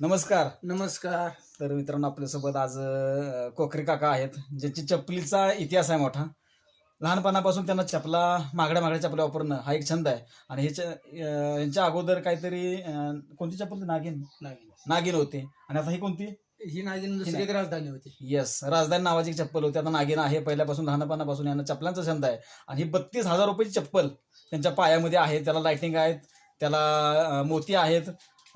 नमस्कार. नमस्कार. तर मित्रांनो आपल्यासोबत आज अ, कोकरे काका आहेत ज्यांची चपलीचा इतिहास आहे मोठा. लहानपणापासून त्यांना चपला मागड्या मागड्या चपल्या वापरणं हा एक छंद आहे. आणि अ, यांच्या अगोदर काहीतरी अ, कोणती चप्पल होती? नागिन. नाही नागिन होते. आणि आता ही कोणती? ही नागिन दुसरी एक राजधानी होती. येस राजधानी नावाची एक चप्पल होती. आता नागिन आहे पहिल्यापासून लहानपणापासून यांना चपलांचा छंद आहे. आणि ही बत्तीस हजार रुपयाची चप्पल त्यांच्या पायामध्ये आहे. त्याला लाइटिंग आहेत त्याला अ, मोती आहेत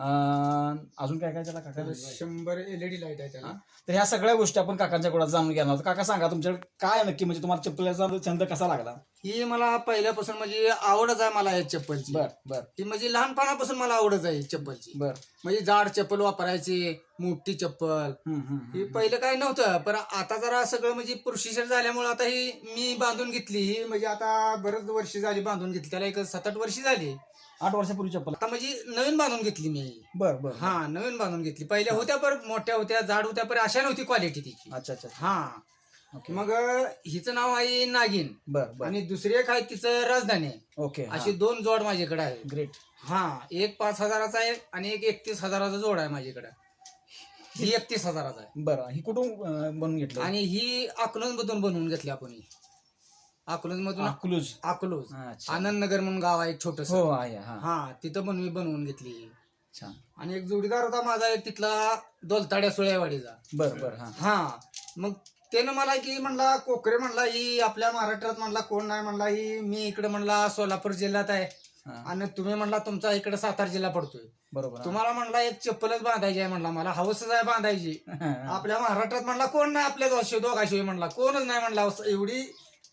अजून काय काय त्याला काका? शंभर एलईडी लाइट आहे त्याला. तर ह्या सगळ्या गोष्टी आपण काकांच्या कोणात जाणून घेणार आहोत. काका सांगा तुमच्याकडे काय नक्की? म्हणजे तुम्हाला चप्पलाचा छंद कसा लागला? ही मला पहिल्यापासून म्हणजे आवडच आहे मला या चप्पलची. बर बर. ही म्हणजे लहानपणापासून मला आवडच आहे चप्पलची. बर. म्हणजे जाड चप्पल वापरायची मोठी चप्पल. ही. पहिलं काय नव्हतं पण आता जरा सगळं म्हणजे प्रोसिजर झाल्यामुळे आता ही मी बांधून घेतली. ही म्हणजे आता बरेच वर्ष झाली बांधून घेतली. त्याला एक सात आठ वर्ष झाली. आठ वर्षापूर्वी चप्पल आता म्हणजे नवीन बांधून घेतली मी. बर बर हा नवीन बांधून घेतली. पहिल्या होत्या पर मोठ्या होत्या जाड होत्या पर अशा नव्हती क्वालिटी तिची. अच्छा अच्छा. हा. ओके मग हिचं नाव आहे नागिन. बर बर. आणि दुसरी एक आहे तिचं राजधानी. आहे. ओके अशी दोन जोड माझ्याकडे आहे ग्रेट हा एक पाच हजाराचा आहे आणि एक एकतीस हजाराचा जोड आहे माझ्याकडे. ही एकतीस हजाराचा आहे. बरं ही कुठून अं, बनवून घेतलं? आणि ही अकलूज मधून बनवून घेतली आपण ही. अकलूज मधून अकलूज. अकलूज. अच्छा. आनंद नगर म्हणून गाव आहे एक छोटस. हो आहे हा. हा तिथं पण मी बनवून घेतली. छान. आणि एक जोडीदार होता माझा एक तिथला दोलताड्या सुळेवाडीचा. बर बर हा. हा. मग त्यानं मला की म्हणला कोकरे म्हणला ही आपल्या महाराष्ट्रात म्हणला कोण नाही म्हणला ही मी इकडे म्हणला सोलापूर जिल्ह्यात आहे. हा, आणि तुम्ही म्हणला तुमचा इकडे सातारा जिल्हा पडतोय. बरोबर हा. तुम्हाला म्हणला एक चप्पलच बांधायची आहे म्हणला मला हवसच आहे बांधायची. हा, आपल्या महाराष्ट्रात म्हणला कोण नाही आपल्या दोघाशिवाय म्हणला कोणच नाही म्हणला एवढी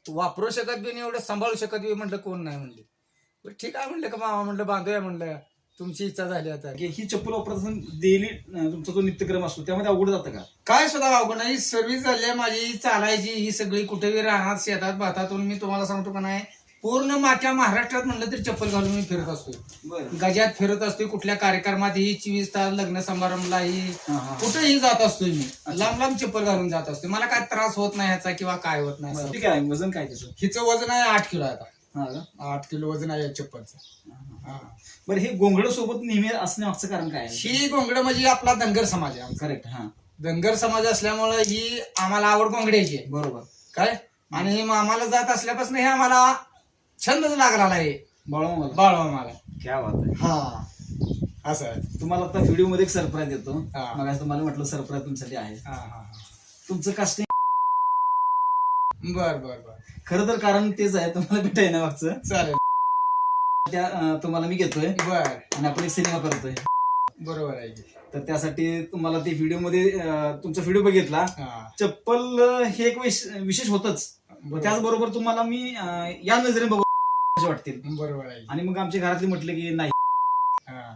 वापरू शकत बी नाही एवढं सांभाळू शकत बी म्हणलं कोण नाही म्हणले. ठीक आहे म्हणलं का मामा म्हणलं बांधूया म्हणलं. तुमची इच्छा झाली आता. की ही चप्पल वापरत डेली तुमचा जो नित्यक्रम असतो त्यामध्ये अवघड जातं का? काय सुद्धा अवघड नाही. सर्व्हिस झाली आहे माझी चालायची ही सगळी कुठेही राहणार शेतात भातातून मी तुम्हाला सांगतो का नाही पूर्ण माझ्या महाराष्ट्रात म्हणलं तरी चप्पल घालून मी फिरत असतो बरं. गजात फिरत असतो कुठल्या कार्यक्रमात ही चोवीस तास लग्न समारंभला ही कुठेही जात असतो मी. लांब लांब चप्पल घालून जात असतो मला काय त्रास होत नाही ह्याचा किंवा काय होत नाही ठीक आहे वजन काय त्याचं? हिचं वजन आहे आठ किलो आता. हा का? आठ किलो वजन आहे या चप्पलचं. हा. बरं हे गोंगड सोबत नेहमी असण्यामागचं कारण काय आहे? ही गोंगड म्हणजे आपला धनगर समाज आहे आमचा. करेक्ट हा. धनगर समाज असल्यामुळे ही आम्हाला आवड गोंगड्याची आहे. बरोबर. काय? आणि हे आम्हाला जात असल्यापासून हे आम्हाला छंदच लागला आहे मला बाळवा मला क्या बात आहे. हा. असं आहे. तुम्हाला आता व्हिडिओमध्ये एक सरप्राईज देतो हा. मग तुम्हाला म्हटलं सरप्राईज तुमच्यासाठी आहे. हा, हा, तुमचं कास्टिंग. बर बर बर. खरं तर कारण तेच आहे. तुम्हाला भेटायला मागचं. चालेल. त्या अं, तुम्हाला मी घेतोय. बर. आणि आपण एक सिनेमा करतोय. बरोबर आहे की. तर त्यासाठी तुम्हाला ते व्हिडिओमध्ये अं, तुमचा व्हिडिओ बघितला. हा. चप्पल अं, हे एक विश- विशेष होतच. बरोबर. त्याचबरोबर तुम्हाला मी अं, या नजरेने बघू वाटतील बरोबर आहे. आणि मग आमच्या घरातले म्हटले की नाही हा.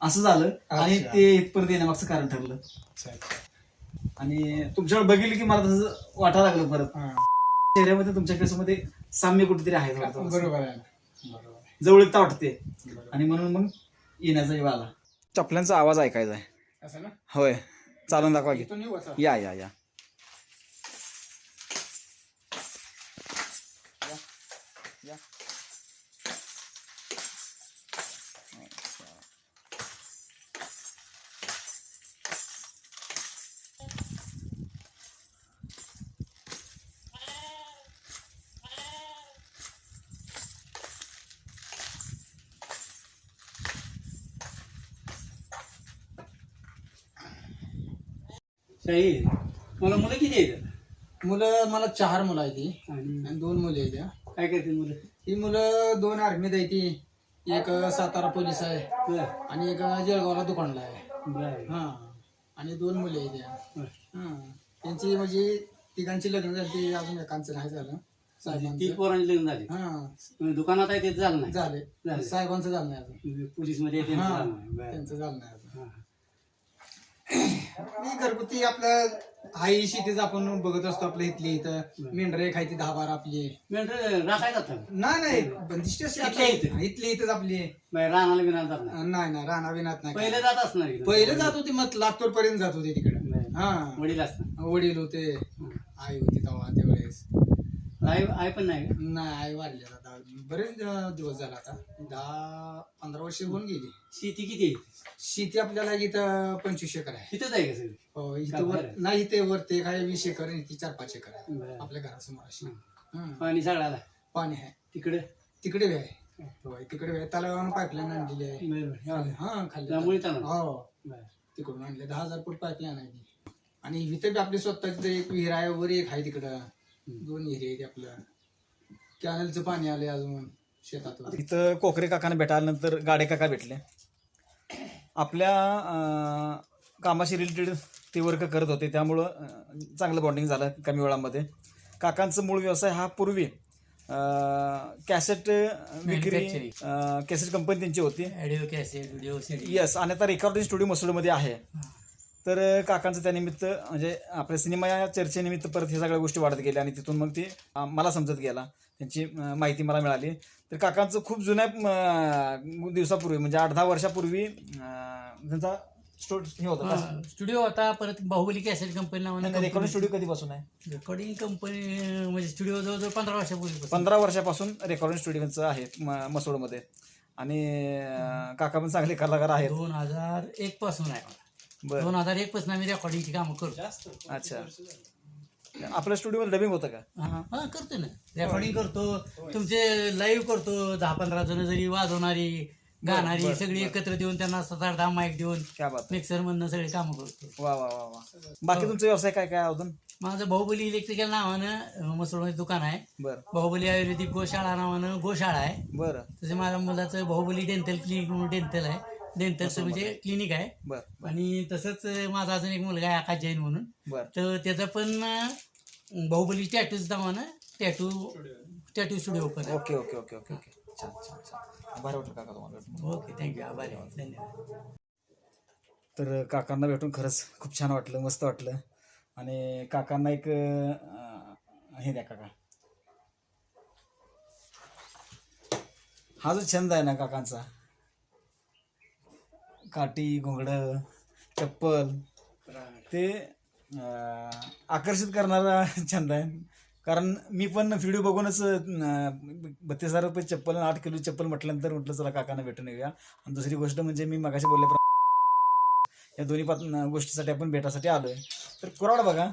असं झालं आणि अच्छा. ते इथपर्यंत येण्यामागचं कारण ठरलं अच्छा, अच्छा. आणि तुमच्याकडे बघितलं की मला तसं वाटायला लागलं परत हा. चेहऱ्यामध्ये तुमच्या फेसमध्ये साम्य कुठेतरी आहे थोडं. बरोबर आहे बरोबर आहे. जवळीकता वाटते बरोबर. आणि म्हणून मग येण्याचा येवा आला चपल्यांचा आवाज ऐकायचा आहे असं ना होय चालून दाखवा की इथून येऊ आता. या या या या. शाहीर मला मुलं किती आहेत? मुलं मला चार मुलं आहेत ती आणि? आणि दोन मुली आहेत. काय करते मुलं? ही मुलं दोन आर्मीत आहे ती एक सातारा पोलीस आहे बर. आणि एक जळगावला दुकानला आहे. बर. हा. आणि दोन मुले आहेत. बर. हा. त्यांची म्हणजे तिघांची लग्न झाली अजून एकांचं नाही झालं. ती साहेबांचं. पोरांची लग्न झाली? हा. दुकानात आहे ते झालं नाही? झाले. झाले. साहेबांचं झालं नाही अजून. पोलीसमध्ये त्यांचं हा. झालं नाही. बरं. त्यांचं झालं नाही अजून. हा. मी घरगुती आपलं आई शेतीच आपण बघत असतो आपल्या इथली इथं. मेंढरे खायची दहा बारा आपली. मेंढरं राखायला जातात. नाही नाही बंदिष्ट अशी इथल्या आपली इथं? इथली इथंच आपली. बाहेर रानाला बिनाला जात नाही. नाही नाही राणा विनात नाही. पहिले जात असणार इकडं. पहिले जात होती मग लातूर पर्यंत जात होते तिकडे. हा. वडील असतात. वडील होते. आई होती तेव्हा त्यावेळेस. आई आई पण नाही का? नाही आई वारली आता. बरेच दिवस झाला आता. दहा पंधरा वर्ष होऊन गेली. शेती किती आहे? शेती आपल्याला इथं पंचवीस एकर आहे. तिथंच आहे का सगळी? हो इथं वर आहे? नाही ते वर ते काय वीस एकर आणि ती चार पाच एकर आहे. बरं. आपल्या घरासमोर अशी. हम्म. पाणी सगळ्याला पाणी आहे. तिकडे? तिकडे बी आहे. होय, तिकडे बी आहे. पाईपलाईन आणलेली आहे. हा खाली. त्यामुळे तलाव. हो. तिकडून आणले. दहा हजार फूट पाईपलाईन आहे ती. आणि इथे बी आपली स्वतःची एक विहीर आहे. वर एक आहे तिकडं. दोन विहिरी आहेत आपल्या कॅनलचं पाणी आले अजून शेतातून. इथं कोकरे काकाने भेटायनंतर गाडे काका भेटले. आपल्या अं, कामाशी रिलेटेड ते वर्क करत होते. त्यामुळं अं, चांगलं बॉन्डिंग झालं कमी वेळामध्ये. काकांचं मूळ व्यवसाय हा पूर्वी कॅसेट विक्री कॅसेट कंपनी त्यांची होती. Audio cassette video CD yes आणि आता रेकॉर्डिंग स्टुडिओ मसूडमध्ये आहे. तर काकांचं त्यानिमित्त म्हणजे आपल्या सिनेमा या चर्चेनिमित्त परत हे सगळ्या गोष्टी वाढत गेल्या आणि तिथून मग ती मला समजत गेला. त्यांची माहिती मला मिळाली. तर काकांचं खूप जुन्या दिवसापूर्वी म्हणजे आठ दहा वर्षापूर्वी त्यांचा स्टो हे होता? स्टुडिओ होता परत बाहुबली कॅसेट कंपनी नावाने रेकॉर्डिंग स्टुडिओ कधीपासून आहे? रेकॉर्डिंग कंपनी म्हणजे स्टुडिओ जवळजवळ पंधरा वर्षापूर्वी पंधरा वर्षापासून रेकॉर्डिंग स्टुडिओचं आहे मसूडमध्ये. आणि काका पण चांगले कलाकार आहेत. दोन हजार एक पासून आहे. बरं. दोन हजार एक पासून आम्ही रेकॉर्डिंगची कामं करतो अच्छा. आपल्या स्टुडिओमध्ये डबिंग होतं का? हा करतो ना. रेकॉर्डिंग करतो तुमचे लाईव्ह करतो. दहा पंधरा जण जरी वाजवणारी गाणारी सगळी एकत्र देऊन त्यांना सात आठ दहा माईक देऊन क्या बात मिक्सर मधनं सगळे कामं करतो. वा वा वा वा. बाकी तुमचा व्यवसाय काय काय अजून? माझं बाहुबली इलेक्ट्रिकल नावानं मसूरमध्ये दुकान आहे. बर. बाहुबली आयुर्वेदिक गोशाळा नावानं गोशाळा आहे. बर. तसे माझ्या मुलाचं बाहुबली डेंटल क्लिनिक म्हणून डेंटल आहे. डेंटलचं म्हणजे क्लिनिक आहे. बर आणि तसंच माझा अजून एक मुलगा आहे आकाश जैन म्हणून. बर. तर त्याचं पण बाहुबली टॅटूज नावानं टॅटू टॅटू स्टुडिओ आहे. Okay okay okay okay okay छान छान छान. बरं वाटलं काका तुम्हाला भेटून. ओके थँक्यू आभार आहे. धन्यवाद. तर काकांना भेटून खरंच खूप छान वाटलं मस्त वाटलं. आणि काकांना एक अं, हे द्या काका. हा जो छंद आहे ना काकांचा काठी घोंगडं चप्पल ते अं, आकर्षित करणारा छंद आहे. कारण मी पण व्हिडिओ बघूनच बत्तीस हजार रुपये चप्पल आणि आठ किलो चप्पल म्हटल्यानंतर म्हटलं चला काकांना भेटून येऊया. आणि दुसरी गोष्ट म्हणजे मी मगाशी बोलल्याप्रमाणे या दोन्ही पात गोष्टीसाठी आपण भेटासाठी आलोय. तर कुराड बघा.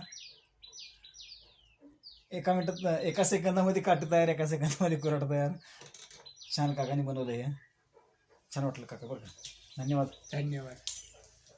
एका मिनिटात एका सेकंदामध्ये काटे तयार एका सेकंदामध्ये कुराड तयार. छान काकाने बनवलं हे. छान वाटलं काका बरं का धन्यवाद. धन्यवाद.